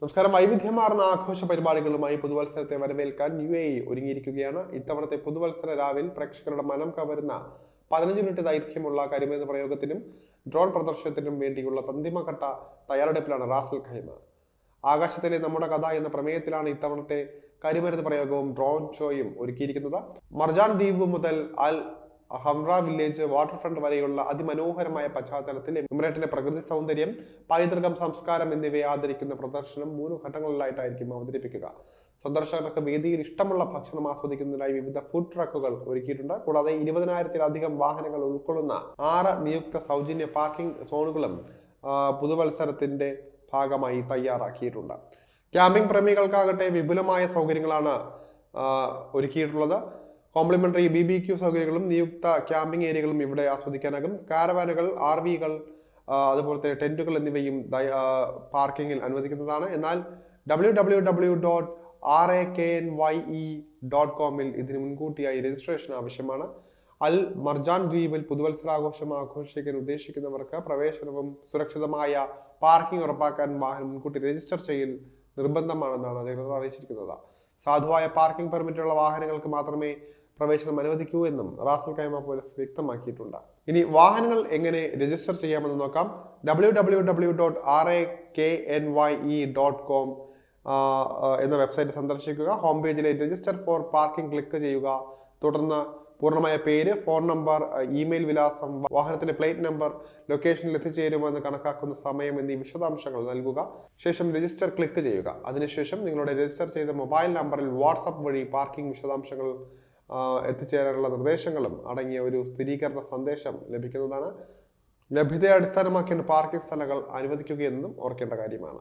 നമസ്കാരം. വൈവിധ്യമാർന്ന ആഘോഷ പരിപാടികളുമായി പുതുവത്സരത്തെ വരവേൽക്കാൻ യു എ ഒരുങ്ങിയിരിക്കുകയാണ്. ഇത്തവണത്തെ പുതുവത്സര രാവിൽ പ്രേക്ഷകരുടെ മനം കവരുന്ന പതിനഞ്ച് മിനിറ്റ് ദൈർഘ്യമുള്ള കരിമേത പ്രയോഗത്തിനും ഡ്രോൺ പ്രദർശനത്തിനും വേണ്ടിയുള്ള തന്തിമഘട്ട തയ്യാറെടുപ്പിലാണ് റാസൽ ഖൈമ. ആകാശത്തിലെ നമ്മുടെ കഥ എന്ന പ്രമേയത്തിലാണ് ഇത്തവണത്തെ കരിമരുന്ന് പ്രയോഗവും ഡ്രോൺ ഷോയും ഒരുക്കിയിരിക്കുന്നത്. മർജാൻ ദ്വീപ് മുതൽ Al Hamra village waterfront വരെയുള്ള അതിമനോഹരമായ പശ്ചാത്തലത്തിൽ എമിറേറ്റിന്റെ പ്രകൃതി സൗന്ദര്യം പൈതൃകം സംസ്കാരം എന്നിവയെ ആദരിക്കുന്ന പ്രദർശനം മൂന്ന് ഘട്ടങ്ങളിലായിട്ടായിരിക്കും അവതരിപ്പിക്കുക. സന്ദർശകർക്ക് വേദിയിൽ ഇഷ്ടമുള്ള ഭക്ഷണം ആസ്വദിക്കുന്നതിനായി വിവിധ ഫുഡ് ട്രക്കുകൾ ഒരുക്കിയിട്ടുണ്ട്. കൂടാതെ ഇരുപതിനായിരത്തിലധികം വാഹനങ്ങൾ ഉൾക്കൊള്ളുന്ന ആറ് നിയുക്ത സൗജന്യ പാർക്കിംഗ് സോണുകളും പുതുവത്സരത്തിന്റെ ഭാഗമായി തയ്യാറാക്കിയിട്ടുണ്ട്. ക്യാമ്പിംഗ് പ്രേമികൾക്കാകട്ടെ വിപുലമായ സൗകര്യങ്ങളാണ് ഒരുക്കിയിട്ടുള്ളത്. കോംപ്ലിമെന്ററി ബി ബി ക്യു സൗകര്യങ്ങളും നിയുക്ത ക്യാമ്പിംഗ് ഏരിയകളും ഇവിടെ ആസ്വദിക്കാനാകും. കാരവാനുകൾ ആർ വികൾ അതുപോലത്തെ ടെന്റുകൾ എന്നിവയും പാർക്കിങ്ങിൽ അനുവദിക്കുന്നതാണ്. എന്നാൽ W W W dot R A K N Y E dot കോമിൽ ഇതിന് മുൻകൂട്ടിയായി രജിസ്ട്രേഷൻ ആവശ്യമാണ്. അൽ മർജാൻ ദ്വീപിൽ പുതുവത്സരാഘോഷം ആഘോഷിക്കാൻ ഉദ്ദേശിക്കുന്നവർക്ക് പ്രവേശനവും സുരക്ഷിതമായ പാർക്കിംഗ് ഉറപ്പാക്കാൻ വാഹനം മുൻകൂട്ടി രജിസ്റ്റർ ചെയ്യൽ നിർബന്ധമാണെന്നാണ് അധികൃതർ അറിയിച്ചിരിക്കുന്നത്. സാധുവായ പാർക്കിംഗ് പെർമിറ്റുള്ള വാഹനങ്ങൾക്ക് മാത്രമേ പ്രവേശനം അനുവദിക്കൂ എന്നും റാസൽ കൈമ പോലീസ് വ്യക്തമാക്കിയിട്ടുണ്ട്. ഇനി വാഹനങ്ങൾ എങ്ങനെ രജിസ്റ്റർ ചെയ്യാമെന്ന് നോക്കാം. W W W dot R A K N Y E dot com എന്ന വെബ്സൈറ്റ് സന്ദർശിക്കുക. ഹോം പേജിലെ രജിസ്റ്റർ ഫോർ പാർക്കിംഗ് ക്ലിക്ക് ചെയ്യുക. തുടർന്ന് പൂർണമായ പേര് ഫോൺ നമ്പർ ഇമെയിൽ വിലാസം വാഹനത്തിന്റെ പ്ലേറ്റ് നമ്പർ ലൊക്കേഷനിൽ എത്തിച്ചേരുമെന്ന് കണക്കാക്കുന്ന സമയം എന്നീ വിശദാംശങ്ങൾ നൽകുക. ശേഷം രജിസ്റ്റർ ക്ലിക്ക് ചെയ്യുക. അതിനുശേഷം നിങ്ങളുടെ രജിസ്റ്റർ ചെയ്ത മൊബൈൽ നമ്പറിൽ വാട്സപ്പ് വഴി പാർക്കിംഗ് വിശദാംശങ്ങൾ എത്തിച്ചേരാനുള്ള നിർദ്ദേശങ്ങളും അടങ്ങിയ ഒരു സ്ഥിരീകരണ സന്ദേശം ലഭിക്കുന്നതാണ്. ലഭ്യതയെ അടിസ്ഥാനമാക്കിയാണ് പാർക്കിംഗ് സ്ഥലങ്ങൾ അനുവദിക്കുകയെന്നും ഓർക്കേണ്ട കാര്യമാണ്.